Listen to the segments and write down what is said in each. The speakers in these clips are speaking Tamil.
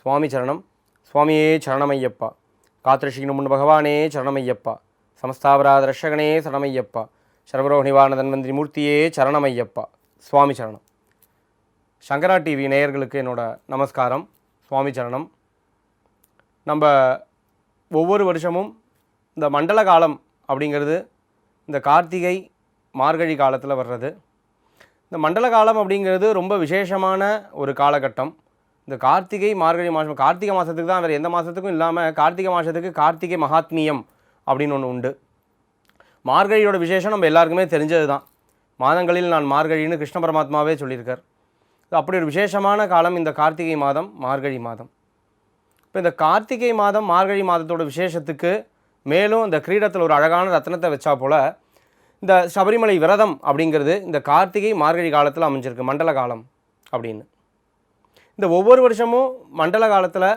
சுவாமி சரணம். சுவாமியே சரணமையப்பா. காத்திருஷிக்கு முன் பகவானே சரணமையப்பா. சமஸ்தாபராத ரஷகனே சரணமையப்பா. சர்வரோக நிவாரண தன்வந்திரி மூர்த்தியே சரணமையப்பா. சுவாமி சரணம். சங்கரா டிவி நேயர்களுக்கு என்னோட நமஸ்காரம். சுவாமி சரணம். நம்ம ஒவ்வொரு வருஷமும் இந்த மண்டல காலம் அப்படிங்கிறது இந்த கார்த்திகை மார்கழி காலத்தில் வர்றது. இந்த மண்டல காலம் அப்படிங்கிறது ரொம்ப விசேஷமான ஒரு காலகட்டம். இந்த கார்த்திகை மார்கழி மாதம் கார்த்திகை மாதத்துக்கு தான் வேறு எந்த மாதத்துக்கும் இல்லாமல் கார்த்திகை மாதத்துக்கு கார்த்திகை மகாத்மியம் அப்படின்னு ஒன்று உண்டு. மார்கழியோட விசேஷம் நம்ம எல்லாருக்குமே தெரிஞ்சது தான் மாதங்களில் நான் மார்கழின்னு கிருஷ்ண பரமாத்மாவே சொல்லியிருக்கார். அப்படி ஒரு விசேஷமான காலம் இந்த கார்த்திகை மாதம் மார்கழி மாதம். இப்போ இந்த கார்த்திகை மாதம் மார்கழி மாதத்தோட விசேஷத்துக்கு மேலும் இந்த கிரீடத்தில் ஒரு அழகான ரத்னத்தை வச்சா போல் இந்த சபரிமலை விரதம் அப்படிங்கிறது இந்த கார்த்திகை மார்கழி காலத்தில் அமைஞ்சிருக்கு மண்டல காலம் அப்படின்னு. இந்த ஒவ்வொரு வருஷமும் மண்டல காலத்தில்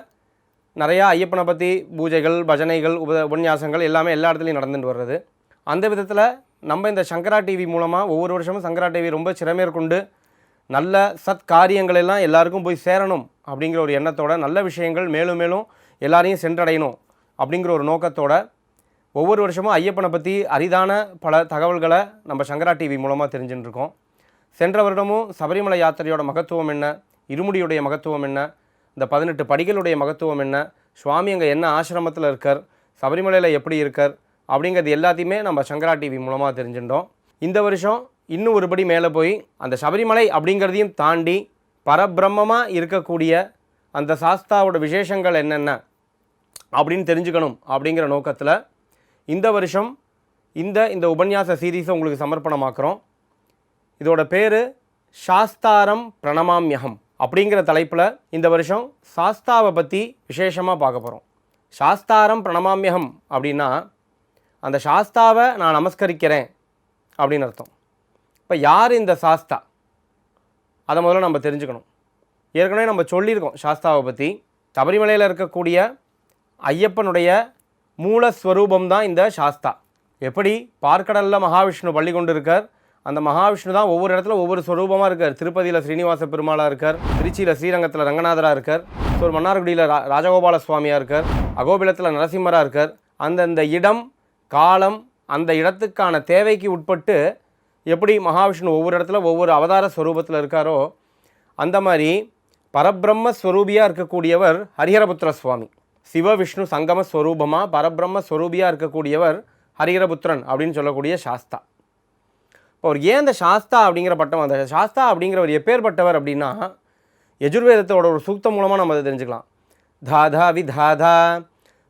நிறையா ஐயப்பனை பற்றி பூஜைகள் பஜனைகள் உப உபன்யாசங்கள் எல்லாமே எல்லா இடத்துலையும் நடந்துட்டு வர்றது. அந்த விதத்தில் நம்ம இந்த சங்கரா டிவி மூலமாக ஒவ்வொரு வருஷமும் சங்கரா டிவி ரொம்ப சிறமேற்கொண்டு நல்ல சத் காரியங்கள் எல்லாம் எல்லாருக்கும் போய் சேரணும் அப்படிங்கிற ஒரு எண்ணத்தோட நல்ல விஷயங்கள் மேலும் மேலும் எல்லாரையும் சென்றடையணும் அப்படிங்கிற ஒரு நோக்கத்தோட ஒவ்வொரு வருஷமும் ஐயப்பனை பற்றி அரிதான பல தகவல்களை நம்ம சங்கரா டிவி மூலமாக தெரிஞ்சுட்டுருக்கோம் சென்ற வருடமும் சபரிமலை யாத்திரையோட மகத்துவம் என்ன? இருமுடியுடைய மகத்துவம் என்ன? இந்த பதினெட்டு படிகளுடைய மகத்துவம் என்ன? சுவாமி அங்கே என்ன ஆசிரமத்தில் இருக்கார்? சபரிமலையில் எப்படி இருக்கார்? அப்படிங்கிறது எல்லாத்தையுமே நம்ம சங்கரா டிவி மூலமாக தெரிஞ்சுட்டோம். இந்த வருஷம் இன்னும் ஒருபடி மேலே போய் அந்த சபரிமலை அப்படிங்கிறதையும் தாண்டி பரபிரம்மமாக இருக்கக்கூடிய அந்த சாஸ்தாவோட விசேஷங்கள் என்னென்ன அப்படின்னு தெரிஞ்சுக்கணும் அப்படிங்கிற நோக்கத்தில் இந்த வருஷம் இந்த இந்த உபன்யாச சீரீஸை உங்களுக்கு சமர்ப்பணமாக்குறோம். இதோட பேர் சாஸ்தாரம் பிரணமாமியகம். அப்படிங்கிற தலைப்பில் இந்த வருஷம் சாஸ்தாவை பற்றி விசேஷமாக பார்க்க போகிறோம் சாஸ்தாரம் பிரணமாமியகம் அப்படின்னா அந்த சாஸ்தாவை நான் நமஸ்கரிக்கிறேன் அப்படின்னு அர்த்தம். இப்போ யார் இந்த சாஸ்தா? அதை முதல்ல நம்ம தெரிஞ்சுக்கணும். ஏற்கனவே நம்ம சொல்லியிருக்கோம் சாஸ்தாவை பற்றி சபரிமலையில் இருக்கக்கூடிய ஐயப்பனுடைய மூலஸ்வரூபம் தான் இந்த சாஸ்தா. எப்படி? பார்க்கடலில் மகாவிஷ்ணு பள்ளி கொண்டு இருக்கார். அந்த மகாவிஷ்ணு தான் ஒவ்வொரு இடத்துல ஒவ்வொரு ஸ்வரூபமாக இருக்கார். திருப்பதியில் ஸ்ரீனிவாச பெருமாளாக இருக்கார். திருச்சியில் ஸ்ரீரங்கத்தில் ரங்கநாதராக இருக்கார். ஸோ மன்னார்குடியில் ரா ராஜகோபால சுவாமியாக இருக்கார். அகோபிலத்தில் நரசிம்மராக இருக்கார். அந்தந்த இடம் காலம் அந்த இடத்துக்கான தேவைக்கு உட்பட்டு எப்படி மகாவிஷ்ணு ஒவ்வொரு இடத்துல ஒவ்வொரு அவதார ஸ்வரூபத்தில் இருக்காரோ அந்த மாதிரி பரபிரம்ம ஸ்வரூபியாக இருக்கக்கூடியவர் ஹரிஹரபுத்திர சுவாமி. சிவ விஷ்ணு சங்கம ஸ்வரூபமாக பரபிரம்ம ஸ்வரூபியாக இருக்கக்கூடியவர் ஹரிஹரபுத்திரன் அப்படின்னு சொல்லக்கூடிய சாஸ்தா. இப்போ அவர் ஏன் இந்த சாஸ்தா அப்படிங்கிற பட்டம் அந்த சாஸ்தா அப்படிங்கிறவர் எப்பேற்பட்டவர் அப்படின்னா யஜுர்வேதத்தோட ஒரு சூக்தம் மூலமாக நம்ம அதை தெரிஞ்சுக்கலாம். தாதா விதாதா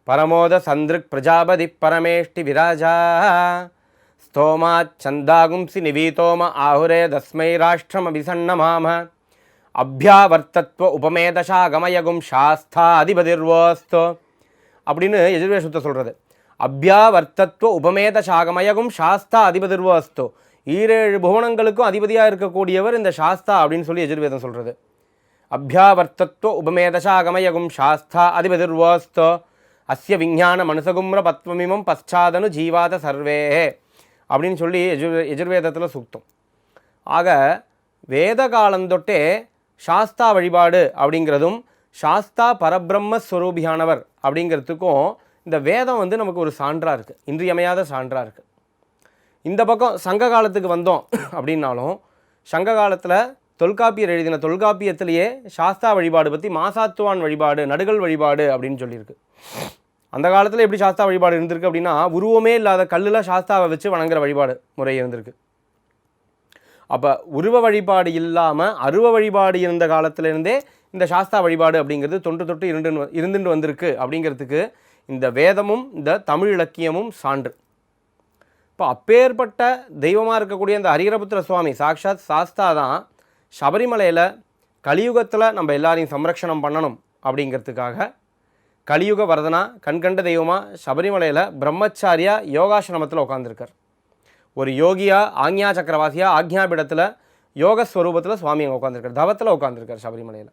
பரமோத சந்திருக் பிரஜாபதி பரமேஷ்டி விராஜா ஸ்தோமா சந்தாகும்சி நிவீதோம ஆஹுரே தஸ்மை ராஷ்டிரம் அபிசன்னமாம அபியாவர்த்தத்வ உபமேதஷா கமயகும் சாஸ்தா அதிபதிர்வோஸ்தோ அப்படின்னு எஜுர்வேத சுத்த சொல்கிறது அபியாவர்த்தத்வ உபமேத சாகமயகும் சாஸ்தா அதிபதிர்வோஸ்தோ ஈரேழு புவனங்களுக்கும் அதிபதியாக இருக்கக்கூடியவர் இந்த சாஸ்தா அப்படின்னு சொல்லி எஜுர்வேதம் சொல்கிறது அபியாவர்த்தத்வ உபமேதசாகமயகும் சாஸ்தா அதிபதிர்வோஸ்தோ. அஸ்ய விஞ்ஞான மனுசகும்ர பத்வமிமம் பச்சாதனு ஜீவாத சர்வே. அப்படின்னு சொல்லி எஜு எஜுர்வேதத்தில் சூக்தம். ஆக வேத காலந்தொட்டே சாஸ்தா வழிபாடு அப்படிங்கிறதும் சாஸ்தா பரபிரம்ம ஸ்வரூபியானவர் அப்படிங்கிறதுக்கும் இந்த வேதம் வந்து நமக்கு ஒரு சான்றாக இருக்குது இன்றியமையாத சான்றாக இருக்குது இந்த பக்கம் சங்க காலத்துக்கு வந்தோம் அப்படின்னாலும் சங்க காலத்தில் தொல்காப்பியர் எழுதின தொல்காப்பியத்திலேயே சாஸ்தா வழிபாடு பற்றி மாசாத்துவான் வழிபாடு நடுகள் வழிபாடு அப்படின்னு சொல்லியிருக்கு. அந்த காலத்தில் எப்படி சாஸ்தா வழிபாடு இருந்திருக்கு அப்படின்னா உருவமே இல்லாத கல்லில் சாஸ்தாவை வச்சு வணங்குற வழிபாடு முறை இருந்திருக்கு. அப்போ உருவ வழிபாடு இல்லாமல் அருவ வழிபாடு இருந்த காலத்திலேருந்தே இந்த சாஸ்தா வழிபாடு அப்படிங்கிறது தொன்று தொட்டு இருந்து இருந்துட்டு வந்திருக்கு அப்படிங்கிறதுக்கு இந்த வேதமும் இந்த தமிழ் இலக்கியமும் சான்று. இப்போ அப்பேற்பட்ட தெய்வமாக இருக்கக்கூடிய இந்த ஹரிஹரபுத்திர சுவாமி சாக்ஷாத் சாஸ்தா தான் சபரிமலையில் கலியுகத்தில் நம்ம எல்லாரையும் சம்ரக்ஷணம் பண்ணணும் அப்படிங்கிறதுக்காக கலியுக வரதனா கண்கண்ட தெய்வமாக சபரிமலையில் பிரம்மச்சாரியா யோகாசிரமத்தில் உட்காந்துருக்கார் ஒரு யோகியா ஆக்ஞா சக்கரவாசியாக ஆக்ஞாபிடத்தில் யோக ஸ்வரூபத்தில் சுவாமி அங்கே உட்காந்துருக்கார் தவத்தில் உட்காந்துருக்கார் சபரிமலையில்.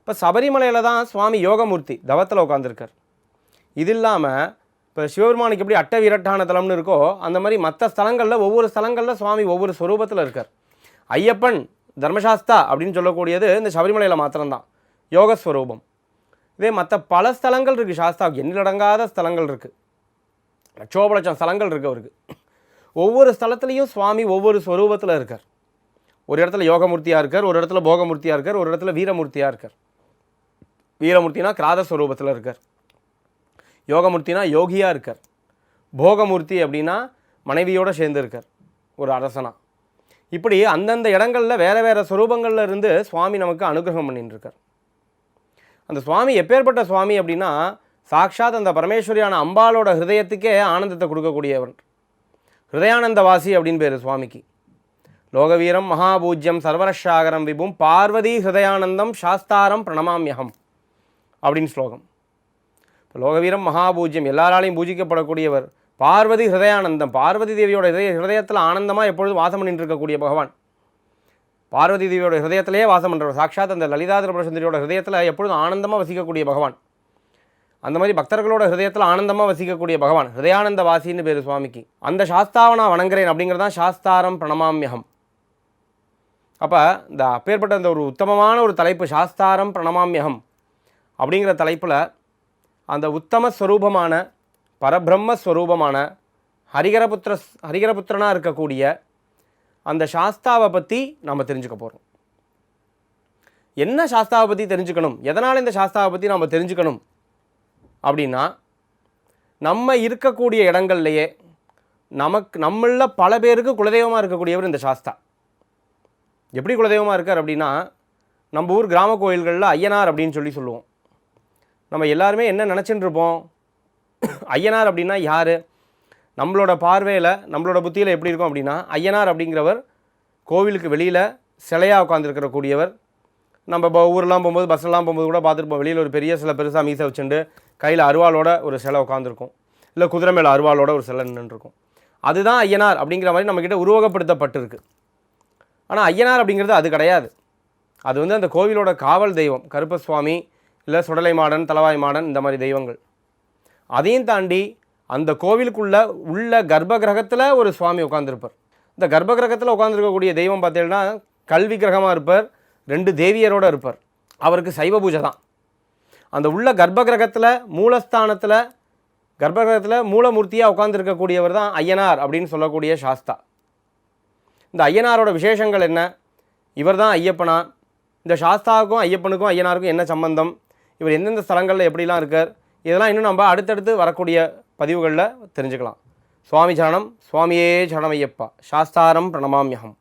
இப்போ சபரிமலையில் தான் சுவாமி யோகமூர்த்தி தவத்தில் உட்காந்துருக்கார் இது இல்லாமல் இப்போ சிவபெருமானுக்கு எப்படி அட்ட விரட்டான தலம்னு இருக்கோ அந்த மாதிரி மற்ற ஸ்தலங்களில் ஒவ்வொரு ஸ்தலங்களில் சுவாமி ஒவ்வொரு ஸ்வரூபத்தில் இருக்கார். ஐயப்பன் தர்மசாஸ்தா அப்படின்னு சொல்லக்கூடியது இந்த சபரிமலையில் மாத்திரம்தான். யோகஸ்வரூபம். இதே மற்ற பல ஸ்தலங்கள் இருக்குது சாஸ்தாவுக்கு எண்ணிலடங்காத ஸ்தலங்கள் இருக்குது லட்சோப லட்சம் ஸ்தலங்கள் இருக்குது அவருக்கு. ஒவ்வொரு ஸ்தலத்துலேயும் சுவாமி ஒவ்வொரு ஸ்வரூபத்தில் இருக்கார். ஒரு இடத்துல யோகமூர்த்தியாக இருக்கார் ஒரு இடத்துல போகமூர்த்தியாக இருக்கார் ஒரு இடத்துல வீரமூர்த்தியாக இருக்கார். வீரமூர்த்தினா கிராத ஸ்வரூபத்தில் இருக்கார். யோகமூர்த்தினா யோகியாக இருக்கார். போகமூர்த்தி அப்படின்னா மனைவியோடு சேர்ந்துருக்கார் ஒரு அரசனா. இப்படி அந்தந்த இடங்களில் வேறு வேறு ஸ்வரூபங்களில் இருந்து சுவாமி நமக்கு அனுகிரகம் பண்ணிட்டுருக்கார் அந்த சுவாமி எப்பேற்பட்ட சுவாமி அப்படின்னா சாக்ஷாத் அந்த பரமேஸ்வரியான அம்பாலோட ஹிருதயத்துக்கே ஆனந்தத்தை கொடுக்கக்கூடியவர் ஹிருதயானந்தவாசி அப்படின்னு பேர் சுவாமிக்கு. லோகவீரம் மகாபூஜ்யம் சர்வரஷாகரம் விபும் பார்வதி ஹிருதயானந்தம் சாஸ்தாரம் பிரணமாமியகம் அப்படின்னு ஸ்லோகம். லோகவீரம் மகாபூஜ்யம். எல்லாராலையும் பூஜிக்கப்படக்கூடியவர். பார்வதி ஹிருதயானந்தம். பார்வதி தேவியோட ஹிருதய ஹிருதயத்தில் ஆனந்தமாக எப்பொழுதும் வாசம் பண்ணிட்டு இருக்கக்கூடிய பகவான். பார்வதி தேவியோட ஹிருதயத்திலே வாசம் பண்ணுறவர் சாட்சாத் அந்த லலிதாதிர சுந்தரியோட ஹிருதயத்தில் எப்பொழுதும் ஆனந்தமாக வசிக்கக்கூடிய பகவான். அந்த மாதிரி பக்தர்களோட ஹிருதயத்தில் ஆனந்தமாக வசிக்கக்கூடிய பகவான். ஹிருதயானந்த வாசின்னு பேர் சுவாமிக்கு. அந்த சாஸ்தாவை நான் வணங்குறேன் அப்படிங்கிறது தான் சாஸ்தாரம் பிரணமாமியகம். அப்போ இந்த அப்பேற்பட்ட இந்த ஒரு உத்தமமான ஒரு தலைப்பு சாஸ்தாரம் பிரணமாமியகம் அப்படிங்கிற தலைப்பில் அந்த உத்தம ஸ்வரூபமான பரபிரம்ம ஸ்வரூபமான ஹரிகரபுத்திர ஹரிகரபுத்திரனாக இருக்கக்கூடிய அந்த சாஸ்தாவை பற்றி நம்ம தெரிஞ்சுக்க போகிறோம் என்ன சாஸ்தாவை பற்றி தெரிஞ்சுக்கணும்? எதனால் இந்த சாஸ்தாவை பற்றி நம்ம தெரிஞ்சுக்கணும்? அப்படின்னா நம்ம இருக்கக்கூடிய இடங்கள்லையே நமக்கு நம்மளில் பல பேருக்கு குலதெய்வமாக இருக்கக்கூடியவர் இந்த சாஸ்தா. எப்படி குலதெய்வமாக இருக்கார் அப்படின்னா நம்ம ஊர் கிராம கோயில்களில் ஐயனார் அப்படின்னு சொல்லி சொல்லுவோம். நம்ம எல்லாருமே என்ன நினச்சிட்டு இருப்போம் ஐயனார் அப்படின்னா யார்? நம்மளோட பார்வையில் நம்மளோட புத்தியில் எப்படி இருக்கும் அப்படின்னா ஐயனார் அப்படிங்கிறவர் கோவிலுக்கு வெளியில் சிலையாக உட்காந்துருக்கிற கூடியவர். நம்ம இப்போ ஊரெலாம் போகும்போது பஸ்ஸெல்லாம் போகும்போது கூட பார்த்துருப்போம் வெளியில் ஒரு பெரிய சிலை பெருசாக மீசை வச்சுட்டு கையில் அருவாளோட ஒரு சிலை உட்காந்துருக்கும் இல்லை குதிரை மேலே அருவாளோட ஒரு சிலை நின்றுருக்கும் அதுதான் ஐயனார் அப்படிங்கிற மாதிரி நம்மக்கிட்ட உருவகப்படுத்தப்பட்டிருக்கு. ஆனால் ஐயனார் அப்படிங்கிறது அது கிடையாது. அது வந்து அந்த கோவிலோட காவல் தெய்வம் கருப்பசுவாமி இல்லை சுடலை மாடன் தலவாய் மாடன் இந்த மாதிரி தெய்வங்கள். அதையும் தாண்டி அந்த கோவிலுக்குள்ளே உள்ள கர்ப்ப கிரகத்தில் ஒரு சுவாமி உட்காந்துருப்பார் இந்த கர்ப்ப கிரகத்தில் உட்காந்துருக்கக்கூடிய தெய்வம் பார்த்தீங்கன்னா கல்வி கிரகமாக இருப்பார் ரெண்டு தேவியரோடு இருப்பார். அவருக்கு சைவ பூஜை தான். அந்த உள்ள கர்ப்ப கிரகத்தில் மூலஸ்தானத்தில் கர்ப்ப கிரகத்தில் மூலமூர்த்தியாக உட்காந்துருக்கக்கூடியவர் தான் ஐயனார் அப்படின்னு சொல்லக்கூடிய சாஸ்தா. இந்த ஐயனாரோட விசேஷங்கள் என்ன? இவர் தான் ஐயப்பனா? இந்த சாஸ்தாவுக்கும் ஐயப்பனுக்கும் ஐயனாருக்கும் என்ன சம்பந்தம்? இவர் எந்தெந்த ஸ்தலங்களில் எப்படிலாம் இருக்கார் இதெல்லாம் இன்னும் நம்ம அடுத்தடுத்து வரக்கூடிய பதிவுகளில் தெரிஞ்சுக்கலாம். சுவாமி சரணம் சுவாமியே சரணமையப்பா. சாஸ்தாரம் பிரணமாமியகம்